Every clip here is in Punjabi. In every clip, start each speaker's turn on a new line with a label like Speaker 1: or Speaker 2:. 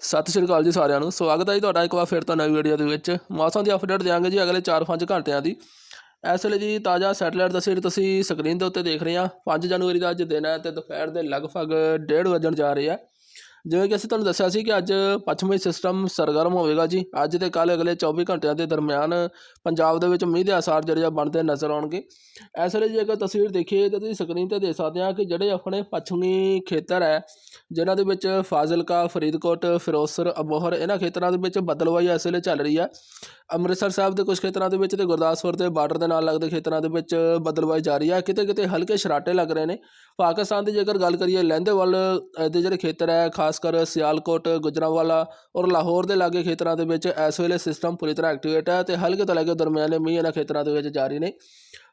Speaker 1: ਸਤਿ ਸ਼੍ਰੀ ਅਕਾਲ ਜੀ ਸਾਰਿਆਂ ਨੂੰ। ਸਵਾਗਤ ਹੈ ਜੀ ਤੁਹਾਡਾ ਇੱਕ ਵਾਰ ਫਿਰ ਤੋਂ ਨਵੀਂ ਵੀਡੀਓ ਦੇ ਵਿੱਚ। ਮੌਸਮ ਦੀ ਅਪਡੇਟ ਦਿਆਂਗੇ ਜੀ ਅਗਲੇ 4-5 ਘੰਟਿਆਂ ਦੀ। ਇਸ ਵੇਲੇ ਜੀ ਤਾਜ਼ਾ ਸੈਟਲਾਈਟ ਤਸਵੀਰ ਤੁਸੀਂ ਸਕਰੀਨ ਦੇ ਉੱਤੇ ਦੇਖ ਰਹੇ ਆ 5 ਜਨਵਰੀ ਦਾ ਅੱਜ ਦਿਨ ਹੈ ਤੇ ਦੁਪਹਿਰ ਦੇ ਲਗਭਗ 1:30 ਵਜਣ ਜਾ ਰਹੇ ਆ। ਜਿਵੇਂ ਕਿ ਅਸੀਂ ਤੁਹਾਨੂੰ ਦੱਸਿਆ ਸੀ ਕਿ ਅੱਜ ਪੱਛਮੀ ਸਿਸਟਮ ਸਰਗਰਮ ਹੋਵੇਗਾ ਜੀ। ਅੱਜ ਤੇ ਕੱਲ ਅਗਲੇ 24 ਘੰਟਿਆਂ ਦੇ ਦਰਮਿਆਨ ਪੰਜਾਬ ਦੇ ਵਿੱਚ ਮੀਂਹ ਦੇ ਆਸਾਰ ਜਿਹੜੇ ਆ ਬਣਦੇ ਨਜ਼ਰ ਆਉਣਗੇ। ਇਸ ਵੇਲੇ ਜੇ ਅਗਰ ਤਸਵੀਰ ਦੇਖੀਏ ਤਾਂ ਤੁਸੀਂ ਸਕਰੀਨ ਤੇ ਦੇਖ ਸਕਦੇ ਆ ਕਿ ਜਿਹੜੇ ਆਪਣੇ ਪੱਛਮੀ ਖੇਤਰ ਹੈ, ਜਿਨ੍ਹਾਂ ਦੇ ਵਿੱਚ ਫਾਜ਼ਿਲਕਾ, ਫਰੀਦਕੋਟ ਫਿਰੋਜ਼ਸਰ ਅਬੋਹਰ, ਇਹਨਾਂ ਖੇਤਰਾਂ ਦੇ ਵਿੱਚ ਬੱਦਲਵਾਈ ਇਸ ਵੇਲੇ ਚੱਲ ਰਹੀ ਹੈ ਅੰਮ੍ਰਿਤਸਰ ਸਾਹਿਬ ਦੇ ਕੁਝ ਖੇਤਰਾਂ ਦੇ ਵਿੱਚ ਤੇ ਗੁਰਦਾਸਪੁਰ ਦੇ ਬਾਰਡਰ ਦੇ ਨਾਲ ਲੱਗਦੇ ਖੇਤਰਾਂ ਦੇ ਵਿੱਚ ਬੱਦਲਵਾਈ ਜਾਰੀ ਹੈ। ਕਿਤੇ ਕਿਤੇ ਹਲਕੇ ਸ਼ਰਾਟੇ ਲੱਗ ਰਹੇ ਨੇ। ਪਾਕਿਸਤਾਨ ਦੀ ਜੇਕਰ ਗੱਲ ਕਰੀਏ ਲਹਿੰਦੇਵਾਲ ਅ, ਦੇ ਜਿਹੜੇ ਖੇਤਰ ਹੈ ਖਾਸ ਕਰ ਸਿਆਲਕੋਟ ਗੁਜਰਾਂਵਾਲਾ ਔਰ ਲਾਹੌਰ ਦੇ ਲਾਗੇ ਖੇਤਰਾਂ ਦੇ ਵਿੱਚ ਇਸ ਵੇਲੇ ਸਿਸਟਮ ਪੂਰੀ ਤਰ੍ਹਾਂ ਐਕਟੀਵੇਟ ਹੈ ਤੇ ਹਲਕੇ ਤੋਂ ਲੈ ਕੇ ਦਰਮਿਆਨੇ ਮੀਂਹ ਇਹਨਾਂ ਖੇਤਰਾਂ ਦੇ ਵਿੱਚ ਜਾਰੀ ਨੇ।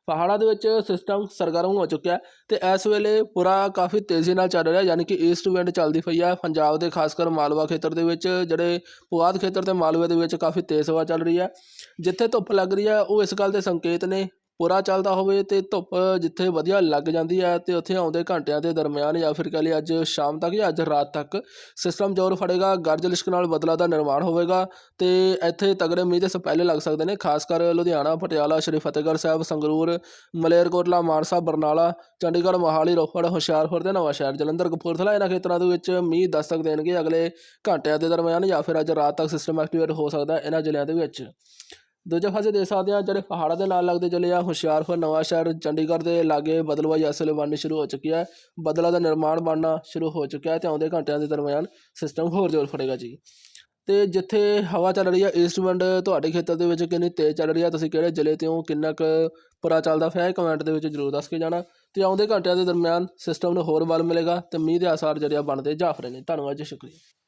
Speaker 1: ਪਹਾੜਾਂ ਦੇ ਵਿੱਚ ਸਿਸਟਮ ਸਰਗਰਮ ਹੋ ਚੁੱਕਿਆ ਤੇ ਇਸ ਵੇਲੇ ਪੂਰਾ ਕਾਫੀ ਤੇਜ਼ੀ ਨਾਲ ਚੱਲ ਰਿਹਾ, ਯਾਨੀ ਕਿ ਈਸਟ ਵਿੰਡ ਚੱਲਦੀ ਪਈ ਆ ਪੰਜਾਬ ਦੇ ਖਾਸ ਕਰ ਮਾਲਵਾ ਖੇਤਰ ਦੇ ਵਿੱਚ, ਜਿਹੜੇ ਪੁਆਧ ਖੇਤਰ ਤੇ ਮਾਲਵੇ ਦੇ ਵਿੱਚ ਕਾਫੀ ਤੇਜ਼ ਹਵਾ ਚੱਲ ਰਹੀ ਹੈ। ਜਿੱਥੇ ਧੁੱਪ ਲੱਗ ਰਹੀ ਹੈ, ਉਹ ਇਸ ਗੱਲ ਦੇ ਸੰਕੇਤ ਨੇ ਪੂਰਾ ਚੱਲਦਾ ਹੋਵੇ ਤੇ ਧੁੱਪ ਜਿੱਥੇ ਵਧੀਆ ਲੱਗ ਜਾਂਦੀ ਹੈ ਤੇ ਉੱਥੇ ਆਉਂਦੇ ਘੰਟਿਆਂ ਦੇ ਦਰਮਿਆਨ ਜਾਂ ਫਿਰ ਕਹ ਲਈ ਅੱਜ ਸ਼ਾਮ ਤੱਕ ਜਾਂ ਅੱਜ ਰਾਤ ਤੱਕ ਸਿਸਟਮ ਜ਼ੋਰ ਫੜੇਗਾ, ਗਰਜ ਲਿਸ਼ਕ ਨਾਲ ਬਦਲਾ ਦਾ ਨਿਰਮਾਣ ਹੋਵੇਗਾ ਤੇ ਇੱਥੇ ਤਗੜੇ ਮੀਂਹ ਦੇ ਸਪੈਲੇ ਲੱਗ ਸਕਦੇ ਨੇ, ਖਾਸ ਕਰ ਲੁਧਿਆਣਾ, ਪਟਿਆਲਾ, ਸ਼੍ਰੀ ਫਤਿਹਗੜ੍ਹ ਸਾਹਿਬ, ਸੰਗਰੂਰ, ਮਲੇਰਕੋਟਲਾ, ਮਾਨਸਾ, ਬਰਨਾਲਾ, ਚੰਡੀਗੜ੍ਹ, ਮੋਹਾਲੀ, ਰੋਪੜ, ਹੁਸ਼ਿਆਰਪੁਰ ਤੇ ਨਵਾਂ ਸ਼ਹਿਰ, ਜਲੰਧਰ, ਕਪੂਰਥਲਾ ਇਹਨਾਂ ਖੇਤਰਾਂ ਦੇ ਵਿੱਚ ਮੀਂਹ ਦਸਤਕ ਦੇਣਗੇ ਅਗਲੇ ਘੰਟਿਆਂ ਦੇ ਦਰਮਿਆਨ ਜਾਂ ਫਿਰ ਅੱਜ ਰਾਤ ਤੱਕ ਸਿਸਟਮ ਐਕਟੀਵੇਟ ਹੋ ਸਕਦਾ ਇਹਨਾਂ ਜ਼ਿਲ੍ਹਿਆਂ ਦੇ ਵਿੱਚ। ਦੂਜੇ ਪਾਸੇ ਦੇਖ ਸਕਦੇ ਆ ਜਿਹੜੇ ਪਹਾੜਾਂ ਦੇ ਨਾਲ ਲੱਗਦੇ ਚੱਲੇ ਆ, ਹੁਸ਼ਿਆਰਪੁਰ, ਨਵਾਂ ਸ਼ਹਿਰ, ਚੰਡੀਗੜ੍ਹ ਦੇ ਲਾਗੇ ਬਦਲਵਾਈ ਅਸਲ ਬਣਨੀ ਸ਼ੁਰੂ ਹੋ ਚੁੱਕੀ ਹੈ। ਬਦਲਾ ਦਾ ਨਿਰਮਾਣ ਬਣਨਾ ਸ਼ੁਰੂ ਹੋ ਚੁੱਕਿਆ ਹੈ ਤੇ ਆਉਂਦੇ ਘੰਟਿਆਂ ਦੇ ਦਰਮਿਆਨ ਸਿਸਟਮ ਹੋਰ ਜ਼ੋਰ ਫੜੇਗਾ ਜੀ। ਤੇ ਜਿੱਥੇ ਹਵਾ ਚੱਲ ਰਹੀ ਹੈ ਈਸਟ ਵਿੰਡ ਤੁਹਾਡੇ ਖੇਤਰ ਦੇ ਵਿੱਚ ਕਿੰਨੀ ਤੇਜ਼ ਚੱਲ ਰਹੀ ਹੈ, ਤੁਸੀਂ ਕਿਹੜੇ ਜ਼ਿਲ੍ਹੇ ਤੇ ਹੋ ਕਿੰਨਾ ਕੁ ਪੂਰਾ ਚੱਲਦਾ ਪਿਆ ਹੈ ਕਮੈਂਟ ਦੇ ਵਿੱਚ ਜ਼ਰੂਰ ਦੱਸ ਕੇ ਜਾਣਾ। ਤੇ ਆਉਂਦੇ ਘੰਟਿਆਂ ਦੇ ਦਰਮਿਆਨ ਸਿਸਟਮ ਨੂੰ ਹੋਰ ਬਲ ਮਿਲੇਗਾ ਤੇ ਮੀਂਹ ਦੇ ਆਸਾਰ ਜਿਹੜੇ ਆ ਬਣਦੇ ਜਾ ਰਹੇ ਨੇ। ਧੰਨਵਾਦ ਜੀ, ਸ਼ੁਕਰੀਆ।